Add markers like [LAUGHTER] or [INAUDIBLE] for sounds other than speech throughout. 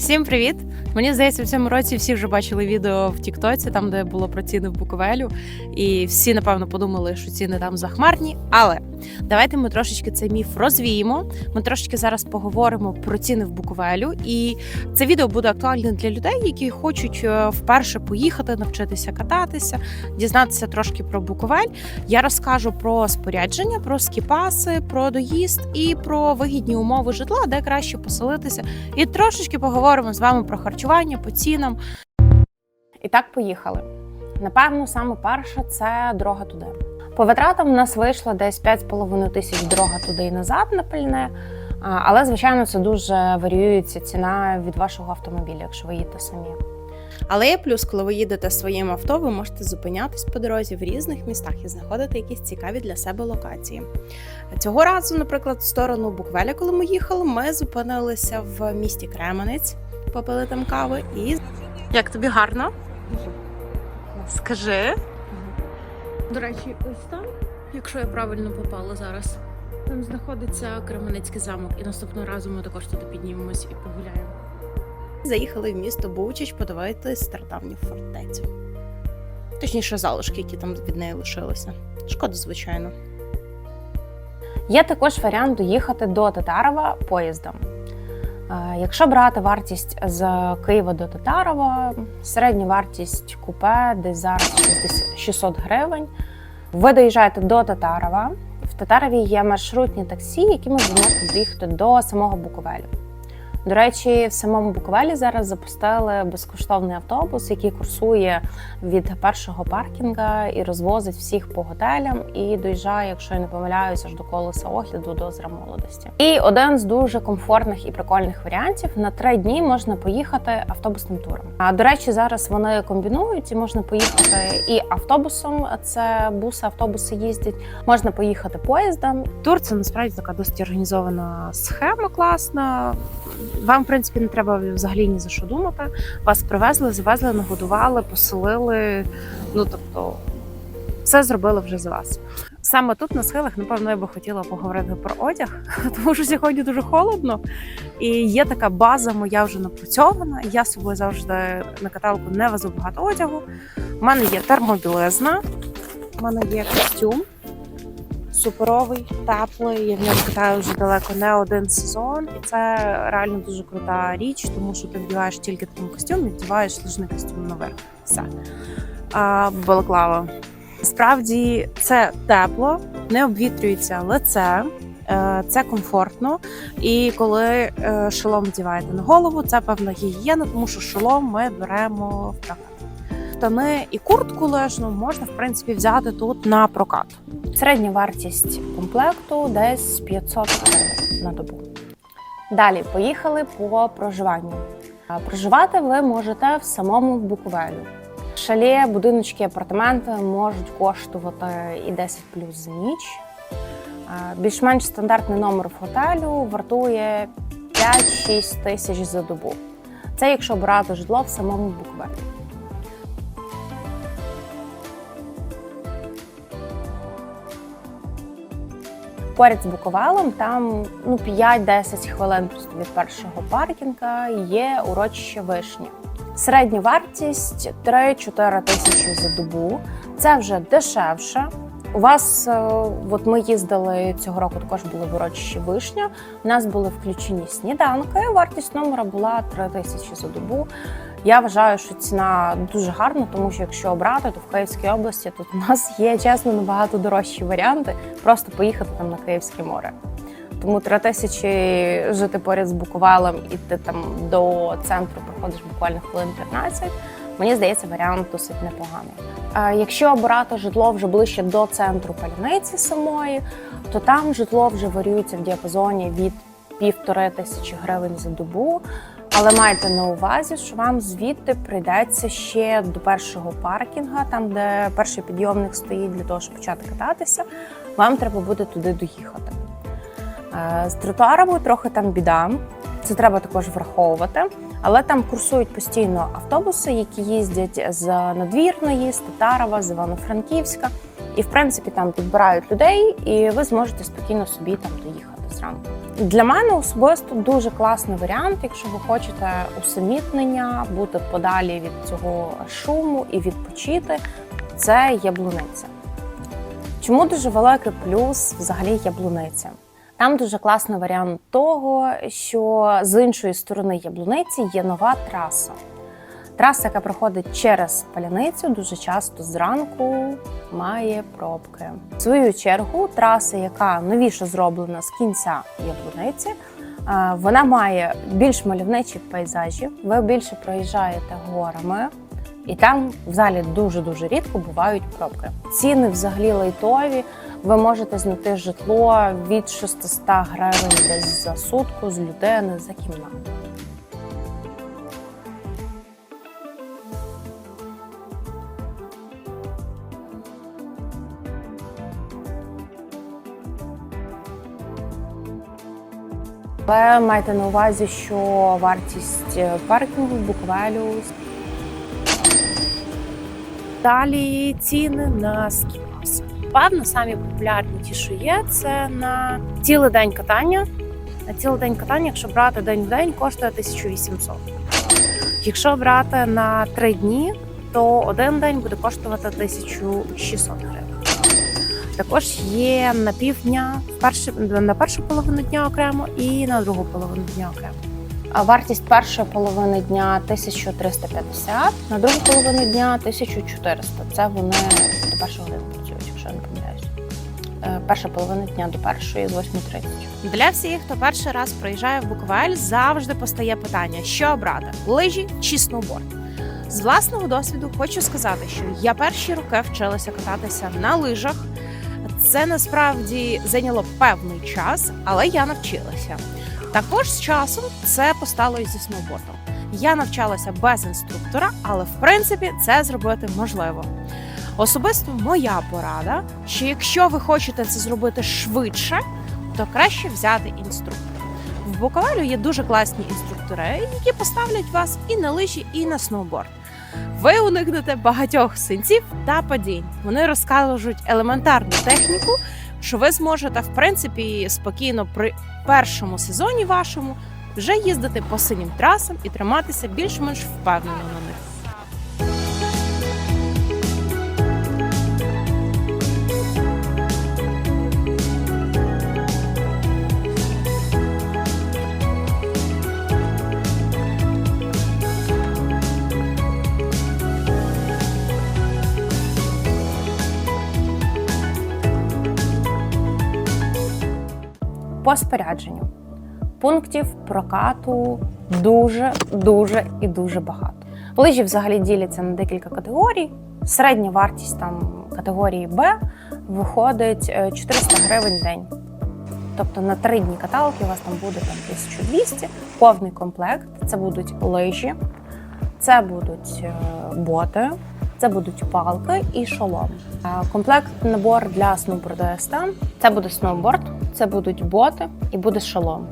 Всім привіт! Мені здається, в цьому році всі вже бачили відео в Тіктоці, там де було про ціни в Буковелю, і всі напевно подумали, що ціни там захмарні. Але давайте ми трошечки цей міф розвіємо. Ми трошечки зараз поговоримо про ціни в Буковелю. І це відео буде актуальне для людей, які хочуть е, вперше поїхати, навчитися кататися, дізнатися трошки про Буковель. Я розкажу про спорядження, про скіпаси, про доїзд і про вигідні умови житла, де краще поселитися. І трошечки поговоримо з вами про харчування по цінам. І так поїхали. Напевно, саме перше це дорога туди. По витратам в нас вийшло десь 5,5 тисяч дорога туди і назад на пальне. Але, звичайно, це дуже варіюється ціна від вашого автомобіля, якщо ви їдете самі. Але є плюс, коли ви їдете своїм авто, ви можете зупинятись по дорозі в різних містах і знаходити якісь цікаві для себе локації. Цього разу, наприклад, в сторону Буквеля, коли ми їхали, ми зупинилися в місті Кременець, попили там кави і. Як тобі гарно? Скажи. До речі, ось там, якщо я правильно попала зараз, там знаходиться Кременецький замок, і наступного разу ми також туди піднімемось і погуляємо. Заїхали в місто Бучач подивитись стародавню фортецю. Точніше, залишки, які там від неї лишилися. Шкода, звичайно. Є також варіант доїхати до Татарова поїздом. Е, Якщо брати вартість з Києва до Татарова, середня вартість купе десь зараз 600 гривень. Ви доїжджаєте до Татарова. В Татарові є маршрутні таксі, ви можете доїхати до самого Буковелю. До речі, в самому Буковелі зараз запустили безкоштовний автобус, який курсує від першого паркінга і розвозить всіх по готелям і доїжджає, якщо я не помиляюся, аж до колеса огляду до озера молодості. І один з дуже комфортних і прикольних варіантів на три дні можна поїхати автобусним туром. А до речі, зараз вони комбінують і можна поїхати і автобусом. Це буси, автобуси їздять. Можна поїхати поїздом. Тур це насправді така досить організована схема, класна. Вам, в принципі, не треба взагалі ні за що думати. Вас привезли, завезли, нагодували, поселили. Ну тобто, все зробили вже за вас. Саме тут на схилах, напевно, я би хотіла поговорити про одяг, [LAUGHS] тому що сьогодні дуже холодно. І є така база, моя вже напрацьована. Я собою завжди на каталку не везу багато одягу. У мене є термобілизна, у мене є костюм суперовий, теплий. Я в ньому катаю вже далеко не один сезон, і це реально дуже крута річ, тому що ти вдіваєш тільки такий костюм і вдіваєш лижний костюм наверх. Все. А, балаклава. Справді це тепло, не обвітрюється лице. е, Це комфортно, і коли е, шолом вдіваєте на голову, це певна гігієна, тому що шолом ми беремо в прокат. Штани і куртку лежну можна в принципі взяти тут на прокат. Середня вартість комплекту десь 500 гривень на добу. Далі поїхали по проживанню. Проживати ви можете в самому Буковелю. Шале, будиночки, апартаменти можуть коштувати і 10 плюс за ніч. Більш-менш стандартний номер в готелю вартує 5-6 тисяч за добу. Це якщо брати житло в самому Буковелі. Поряд з Буковелем там ну 5-10 хвилин просто від першого паркінга є урочище вишні. Середня вартість 3-4 тисячі за добу. Це вже дешевше. У вас, е, от ми їздили цього року, також були в урочищі вишня. У нас були включені сніданки. Вартість номера була 3 тисячі за добу. Я вважаю, що ціна дуже гарна, тому що якщо обрати, то в Київській області тут у нас є чесно набагато дорожчі варіанти. Просто поїхати там на Київське море. Тому 3 тисячі жити поряд з Буковелем, ти там до центру проходиш буквально хвилин 15. Мені здається, варіант досить непоганий. А якщо обирати житло вже ближче до центру паляниці самої, то там житло вже варіюється в діапазоні від півтори тисячі гривень за добу. Але майте на увазі, що вам звідти прийдеться ще до першого паркінга, там де перший підйомник стоїть для того, щоб почати кататися. Вам треба буде туди доїхати. Е, З тротуарами трохи там біда. Це треба також враховувати. Але там курсують постійно автобуси, які їздять з надвірної, з Татарова, з Івано-Франківська. І в принципі там підбирають людей, і ви зможете спокійно собі там доїхати зранку. Для мене особисто дуже класний варіант, якщо ви хочете усамітнення, бути подалі від цього шуму і відпочити. Це яблуниця. Чому дуже великий плюс взагалі яблуниці? Там дуже класний варіант того, що з іншої сторони яблуниці є нова траса. Траса, яка проходить через паляницю, дуже часто зранку має пробки. В свою чергу, траса, яка новіше зроблена з кінця яблуниці, е, вона має більш мальовничі пейзажі. Ви більше проїжджаєте горами, і там взагалі дуже дуже рідко бувають пробки. Ціни взагалі лайтові. Ви можете знайти житло від 600 гривень десь за сутку з людини за кімнату. Але майте на увазі, що вартість е, паркінгу Буквелю Далі ціни на скіпас. Певно, самі популярні ті, що є, це на цілий день катання. На цілий день катання, якщо брати день в день, коштує 1800. Якщо брати на три дні, то один день буде коштувати 1600 гривень. Також є на півдня, на першу половину дня окремо і на другу половину дня окремо. А Вартість першої половини дня 1350, на другу половину дня 1400. Це вони до першої години Перша половина дня до першої з 8.30. Для всіх, хто перший раз приїжджає в Буковель, завжди постає питання, що обрати лижі чи сноуборд. З власного досвіду хочу сказати, що я перші роки вчилася кататися на лижах. Це насправді зайняло певний час, але я навчилася. Також з часом це постало і зі сноубордом. Я навчалася без інструктора, але в принципі це зробити можливо. Особисто моя порада, що якщо ви хочете це зробити швидше, то краще взяти інструктора. В Буковелю є дуже класні інструктори, які поставлять вас і на лижі, і на сноуборд. Ви уникнете багатьох синців та падінь. Вони розкажуть елементарну техніку, що ви зможете, в принципі, спокійно при першому сезоні вашому вже їздити по синім трасам і триматися більш-менш впевнено на них. По спорядженню пунктів прокату дуже, дуже і дуже багато. Лижі взагалі діляться на декілька категорій. Середня вартість там категорії Б виходить е, 400 гривень в день. Тобто на три дні каталки у вас там буде там 1200, повний комплект. Це будуть лижі, це будуть е, боти, це будуть палки і шолом. Е, Комплект набор для сноубордиста. Це буде сноуборд, це будуть боти і буде шолом.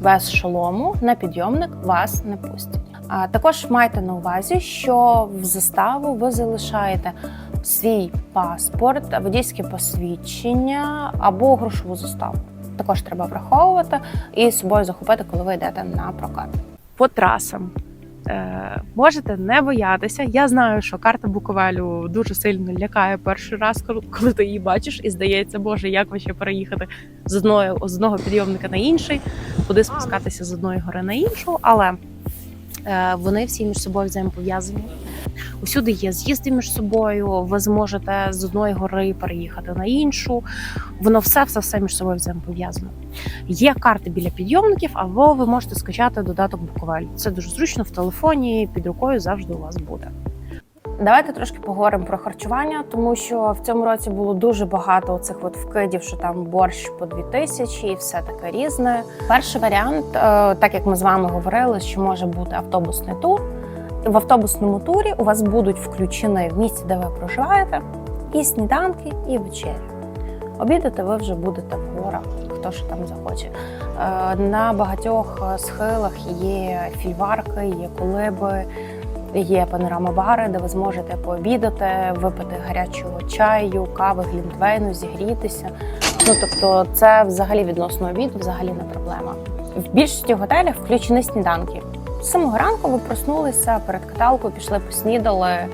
Без шолому на підйомник вас не пустять. А також майте на увазі, що в заставу ви залишаєте свій паспорт, водійське посвідчення або грошову заставу. Також треба враховувати і з собою захопити, коли ви йдете на прокат. по трасам. Е, можете не боятися. Я знаю, що карта Буковелю дуже сильно лякає перший раз, коли- ти її бачиш, і здається, боже, як ви ще переїхати з одного, з одного підйомника на інший, куди спускатися з одної гори на іншу. Але е, вони всі між собою взаємопов'язані. Усюди є з'їзди між собою. Ви зможете з одної гори переїхати на іншу. Воно все все все між собою взаємопов'язано. Є карти біля підйомників, або ви можете скачати додаток Буковель. Це дуже зручно в телефоні, під рукою завжди у вас буде. Давайте трошки поговоримо про харчування, тому що в цьому році було дуже багато цих от вкидів, що там борщ по 2000 і все таке різне. Перший варіант, е, так як ми з вами говорили, що може бути автобусний тур. В автобусному турі у вас будуть включені в місці, де ви проживаєте, і сніданки, і вечері. Обідати ви вже будете в горах, хто що там захоче. Е, На багатьох е, схилах є фільварки, є колиби, є панорама-бари, де ви зможете пообідати, випити гарячого чаю, кави, глінтвейну, зігрітися. Ну тобто, це взагалі відносно обіду, взагалі не проблема. В більшості готелів включені сніданки. З самого ранку ви проснулися перед каталкою, пішли поснідали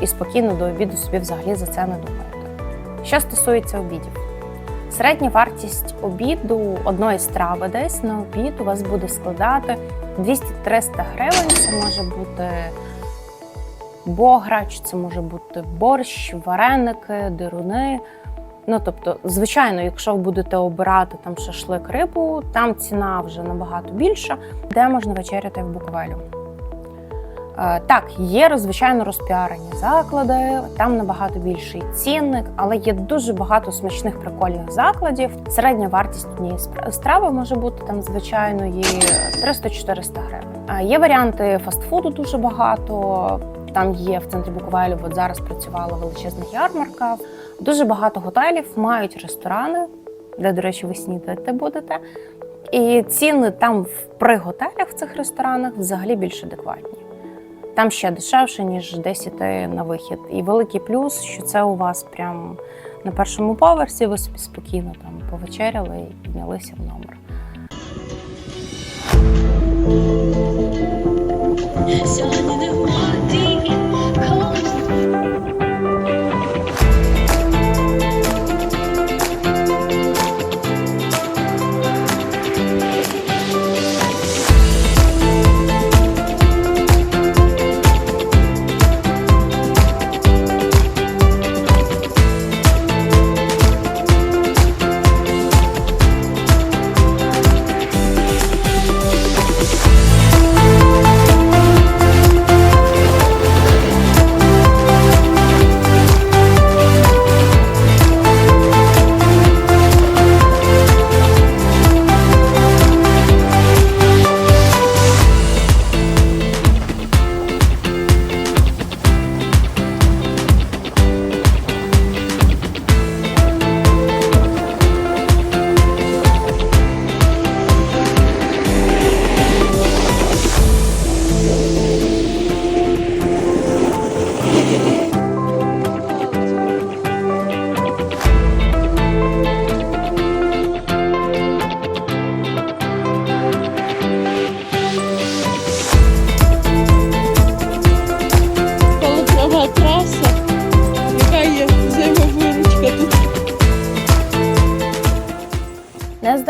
і спокійно до обіду собі взагалі за це не думаєте. Що стосується обідів, середня вартість обіду одної страви десь на обід у вас буде складати 200-300 гривень. Це може бути бограч, це може бути борщ, вареники, дируни. Ну тобто, звичайно, якщо ви будете обирати там шашлик рибу, там ціна вже набагато більша, де можна вечеряти в Буковелю. Е, Так, є звичайно розпіарені заклади, там набагато більший цінник, але є дуже багато смачних прикольних закладів. Середня вартість однієї страви може бути там звичайної 300-400 гривень. Е, Є варіанти фастфуду дуже багато. Там є в центрі Буковелю, от зараз працювала величезна ярмарка. Дуже багато готелів мають ресторани, де, до речі, ви снідати будете. І ціни там при готелях в цих ресторанах взагалі більш адекватні. Там ще дешевше, ніж десь іти на вихід. І великий плюс, що це у вас прям на першому поверсі, ви собі спокійно там повечеряли і піднялися в номер. Сьогодні не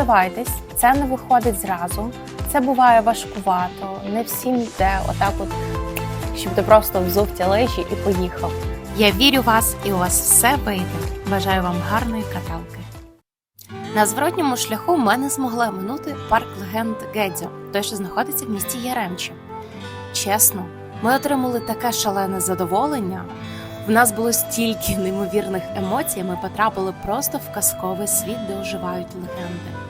здавайтесь, це не виходить зразу. Це буває важкувато. Не всім йде отак, от, щоб ти просто взув ті лижі і поїхав. Я вірю в вас і у вас все вийде. Бажаю вам гарної каталки. На зворотньому шляху ми не змогли минути парк легенд Гедзьо, той, що знаходиться в місті Яремчі. Чесно, ми отримали таке шалене задоволення. В нас було стільки неймовірних емоцій. Ми потрапили просто в казковий світ, де оживають легенди.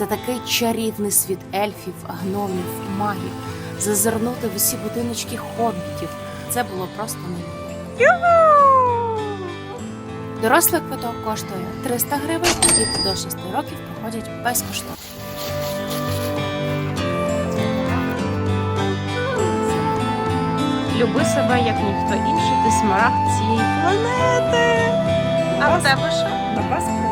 Це такий чарівний світ ельфів, гномів магів. Зазирнути в усі будиночки хобітів. Це було просто неймовірно. Дорослий квиток коштує 300 гривень, діти до 6 років проходять безкоштовно. Люби себе як ніхто інший, ти смарагд цієї планети. А в тебе що? На Пасху